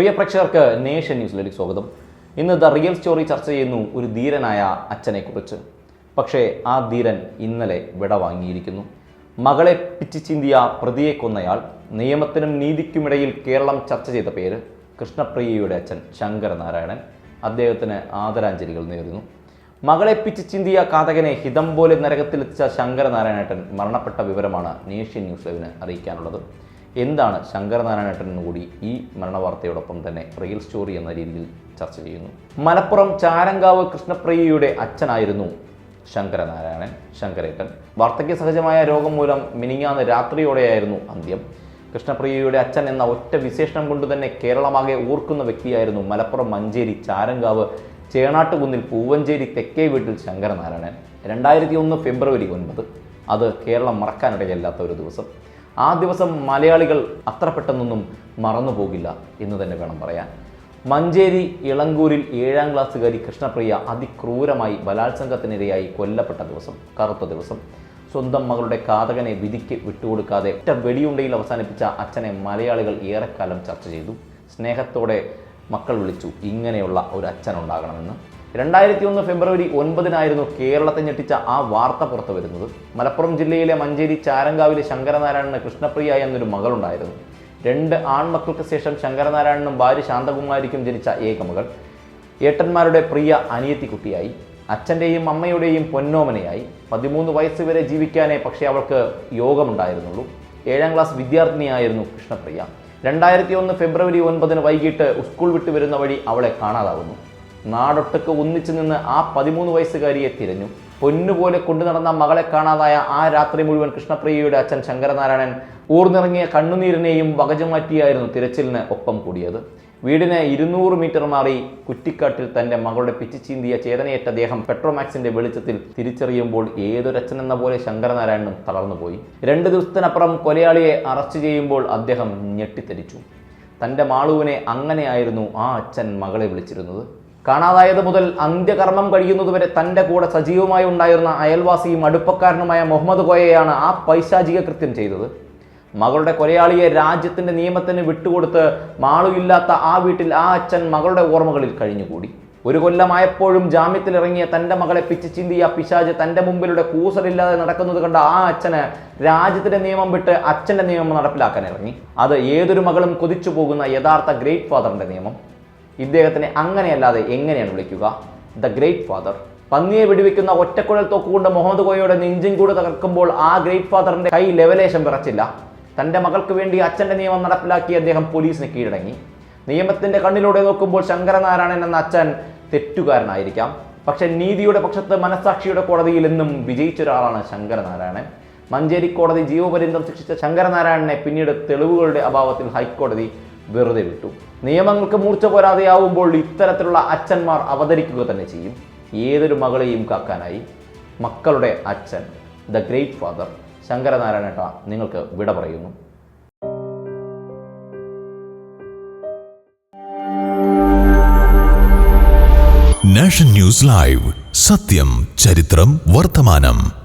പ്രിയ പ്രേക്ഷകർക്ക് നേഷൻ ന്യൂസിലേക്ക് സ്വാഗതം. ഇന്ന് ദ റിയൽ സ്റ്റോറി ചർച്ച ചെയ്യുന്നു ഒരു ധീരനായ അച്ഛനെക്കുറിച്ച്. പക്ഷേ ആ ധീരൻ ഇന്നലെ വിട വാങ്ങിയിരിക്കുന്നു മകളെ പിച്ചിച്ചിന്തിയ പ്രതിയെ കൊന്നയാൾ നിയമത്തിനും നീതിക്കുമിടയിൽ കേരളം ചർച്ച ചെയ്ത പേര് കൃഷ്ണപ്രിയയുടെ അച്ഛൻ ശങ്കരനാരായണൻ. അദ്ദേഹത്തിന് ആദരാഞ്ജലികൾ നേരുന്നു. മകളെ പിച്ചിച്ചിന്തിയ കാതകനെ ഹിതം പോലെ നരകത്തിലെത്തിച്ച ശങ്കരനാരായണേട്ടൻ മരണപ്പെട്ട വിവരമാണ് നേഷ്യൻ ന്യൂസ് ലൈവിന് അറിയിക്കാനുള്ളത്. എന്താണ് ശങ്കരനാരായണേട്ടൻ എന്നുകൂടി ഈ മരണവാർത്തയോടൊപ്പം തന്നെ റിയൽ സ്റ്റോറി എന്ന രീതിയിൽ ചർച്ച ചെയ്യുന്നു. മലപ്പുറം ചാരങ്കാവ് കൃഷ്ണപ്രിയയുടെ അച്ഛനായിരുന്നു ശങ്കരനാരായണൻ ശങ്കരേട്ടൻ. വാർദ്ധക്യ സഹജമായ രോഗം മൂലം മിനിങ്ങാന്ന് രാത്രിയോടെയായിരുന്നു അന്ത്യം. കൃഷ്ണപ്രിയയുടെ അച്ഛൻ എന്ന ഒറ്റ വിശേഷണം കൊണ്ട് തന്നെ കേരളമാകെ ഓർക്കുന്ന വ്യക്തിയായിരുന്നു മലപ്പുറം മഞ്ചേരി ചാരങ്കാവ്. ചേണാട്ടുകുന്നിൽ പൂവഞ്ചേരി തെക്കേ വീട്ടിൽ ശങ്കരനാരായണൻ. രണ്ടായിരത്തി ഒന്ന് ഫെബ്രുവരി ഒൻപത്. അത് കേരളം മറക്കാനിടയില്ലാത്ത ഒരു ദിവസം. ആ ദിവസം മലയാളികൾ അത്ര പെട്ടെന്നൊന്നും മറന്നു പോകില്ല എന്ന് തന്നെ വേണം പറയാൻ. മഞ്ചേരി ഇളങ്കൂരിൽ ഏഴാം ക്ലാസ്സുകാരി കൃഷ്ണപ്രിയ അതിക്രൂരമായി ബലാത്സംഗത്തിനിരയായി കൊല്ലപ്പെട്ട ദിവസം കറുത്ത ദിവസം. സ്വന്തം മകളുടെ കാതകനെ വിധിക്ക് വിട്ടുകൊടുക്കാതെ ഒറ്റ വെടിയുണ്ടയിൽ അവസാനിപ്പിച്ച അച്ഛനെ മലയാളികൾ ഏറെക്കാലം ചർച്ച ചെയ്തു. സ്നേഹത്തോടെ മക്കൾ വിളിച്ചു ഇങ്ങനെയുള്ള ഒരു അച്ഛൻ ഉണ്ടാകണമെന്ന് രണ്ടായിരത്തി ഒന്ന് ഫെബ്രുവരി ഒൻപതിനായിരുന്നു കേരളത്തെ ഞെട്ടിച്ച ആ വാർത്ത പുറത്തു വരുന്നത്. മലപ്പുറം ജില്ലയിലെ മഞ്ചേരി ചാരങ്കാവിലെ ശങ്കരനാരായണന് കൃഷ്ണപ്രിയ എന്നൊരു മകളുണ്ടായിരുന്നു. രണ്ട് ആൺമക്കൾക്ക് ശേഷം ശങ്കരനാരായണനും ഭാര്യ ശാന്തകുമാരിക്കും ജനിച്ച ഏക മകൾ. ഏട്ടന്മാരുടെ പ്രിയ അനിയത്തിക്കുട്ടിയായി. അച്ഛന്റെയും അമ്മയുടെയും പൊന്നോമനയായി. പതിമൂന്ന് വയസ്സ് വരെ ജീവിക്കാനേ പക്ഷേ അവൾക്ക് യോഗമുണ്ടായിരുന്നുള്ളൂ. ഏഴാം ക്ലാസ് വിദ്യാർത്ഥിനിയായിരുന്നു കൃഷ്ണപ്രിയ. രണ്ടായിരത്തി ഒന്ന് ഫെബ്രുവരി ഒൻപതിന് വൈകിട്ട് സ്കൂൾ വിട്ടു വരുന്ന വഴി അവളെ കാണാതാവുന്നു. നാടൊട്ടുക്ക് ഒന്നിച്ചു നിന്ന് ആ പതിമൂന്ന് വയസ്സുകാരിയെ തിരഞ്ഞു. പൊന്നുപോലെ കൊണ്ടു നടന്ന മകളെ കാണാതായ ആ രാത്രി മുഴുവൻ കൃഷ്ണപ്രിയയുടെ അച്ഛൻ ശങ്കരനാരായണൻ ഊർന്നിറങ്ങിയ കണ്ണുനീരിനെയും വകജമാറ്റിയായിരുന്നു തിരച്ചിലിന് ഒപ്പം കൂടിയത്. വീടിന് ഇരുന്നൂറ് മീറ്റർ മാറി കുറ്റിക്കാട്ടിൽ തന്റെ മകളുടെ പിച്ചിച്ചീന്തിയ ചേതനയേറ്റ ദേഹം പെട്രോമാക്സിന്റെ വെളിച്ചത്തിൽ തിരിച്ചറിയുമ്പോൾ ഏതൊരച്ഛൻ എന്ന പോലെ ശങ്കരനാരായണനും തളർന്നുപോയി രണ്ട് ദിവസത്തിനപ്പുറം കൊലയാളിയെ അറസ്റ്റ് ചെയ്യുമ്പോൾ അദ്ദേഹം ഞെട്ടിത്തെരിച്ചു. തന്റെ മാളുവിനെ അങ്ങനെയായിരുന്നു ആ അച്ഛൻ മകളെ വിളിച്ചിരുന്നത്. കാണാതായത് മുതൽ അന്ത്യകർമ്മം കഴിയുന്നതുവരെ തന്റെ കൂടെ സജീവമായി ഉണ്ടായിരുന്ന അയൽവാസിയും അടുപ്പക്കാരനുമായ മുഹമ്മദ് കോയയാണ് ആ പൈശാചിക കൃത്യം ചെയ്തത്. മകളുടെ കൊലയാളിയെ രാജ്യത്തിന്റെ നിയമത്തിന് വിട്ടുകൊടുത്ത് മാളുമില്ലാത്ത ആ വീട്ടിൽ ആ അച്ഛൻ മകളുടെ ഓർമ്മകളിൽ കഴിഞ്ഞുകൂടി. ഒരു കൊല്ലമായപ്പോഴും ജാമ്യത്തിലിറങ്ങിയ തന്റെ മകളെ പിച്ച് ചിന്തിയ പിശാജ് തന്റെ മുമ്പിലൂടെ കൂസലില്ലാതെ നടക്കുന്നത് കണ്ട ആ അച്ഛന് രാജ്യത്തിന്റെ നിയമം വിട്ട് അച്ഛന്റെ നിയമം നടപ്പിലാക്കാൻ ഇറങ്ങി. അത് ഏതൊരു മകളും കൊതിച്ചു പോകുന്ന യഥാർത്ഥ ഗ്രേറ്റ് ഫാദറിന്റെ നിയമം. ഇദ്ദേഹത്തിനെ അങ്ങനെയല്ലാതെ എങ്ങനെയാണ് വിളിക്കുക? ദ ഗ്രേറ്റ് ഫാദർ പന്നിയെ വെടിവെക്കുന്ന ഒറ്റക്കുഴൽ തോക്കുകൊണ്ട് മുഹമ്മദ് കോയയുടെ നെഞ്ചും കൂടെ തകർക്കുമ്പോൾ ആ ഗ്രേറ്റ് ഫാദറിന്റെ കൈ ലെവലേശം വിറച്ചില്ല. തന്റെ മകൾക്ക് വേണ്ടി അച്ഛന്റെ നിയമം നടപ്പിലാക്കി അദ്ദേഹം പോലീസിന് കീഴടങ്ങി. നിയമത്തിന്റെ കണ്ണിലൂടെ നോക്കുമ്പോൾ ശങ്കരനാരായണൻ എന്ന അച്ഛൻ തെറ്റുകാരനായിരിക്കാം. പക്ഷെ നീതിയുടെ പക്ഷത്ത് മനസാക്ഷിയുടെ കോടതിയിൽ എന്നും വിജയിച്ച ഒരാളാണ് ശങ്കരനാരായണൻ. മഞ്ചേരി കോടതി ജീവപര്യന്തം ശിക്ഷിച്ച ശങ്കരനാരായണനെ പിന്നീട് തെളിവുകളുടെ അഭാവത്തിൽ ഹൈക്കോടതി വെറുതെ വിട്ടു. നിയമങ്ങൾക്ക് മൂർച്ച പോരാതെയാവുമ്പോൾ ഇത്തരത്തിലുള്ള അച്ഛന്മാർ അവതരിക്കുക തന്നെ ചെയ്യും. ഏതൊരു മകളെയും കാക്കാനായി. മക്കളുടെ അച്ഛൻ ദ ഗ്രേറ്റ് ഫാദർ ശങ്കരനാരായണേട്ട നിങ്ങൾക്ക് വിട പറയുന്നു. Nation news live. സത്യം ചരിത്രം വർത്തമാനം.